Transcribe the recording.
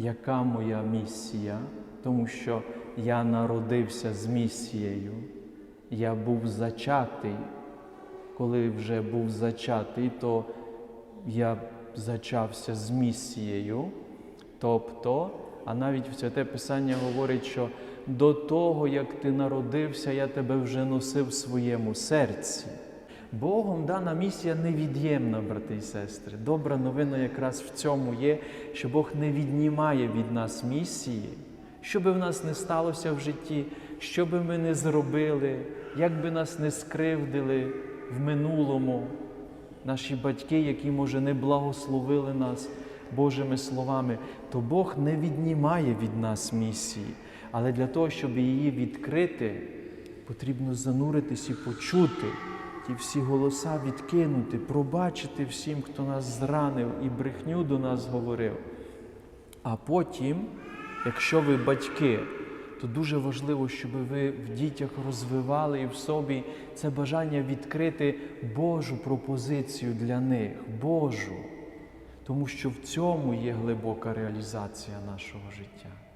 яка моя місія, тому що я народився з місією, я був зачатий. Коли вже був зачатий, то я зачався з місією. Тобто, а навіть в Святе Писання говорить, що до того, як ти народився, я тебе вже носив в своєму серці. Богом дана місія невід'ємна, брати і сестри. Добра новина якраз в цьому є, що Бог не віднімає від нас місії, що би в нас не сталося в житті, що би ми не зробили, як би нас не скривдили в минулому, наші батьки, які, може, не благословили нас Божими словами, то Бог не віднімає від нас місії. Але для того, щоб її відкрити, потрібно зануритись і почути ті всі голоса відкинути, пробачити всім, хто нас зранив і брехню до нас говорив. А потім, якщо ви батьки, то дуже важливо, щоб ви в дітях розвивали і в собі це бажання відкрити Божу пропозицію для них, Божу. Тому що в цьому є глибока реалізація нашого життя.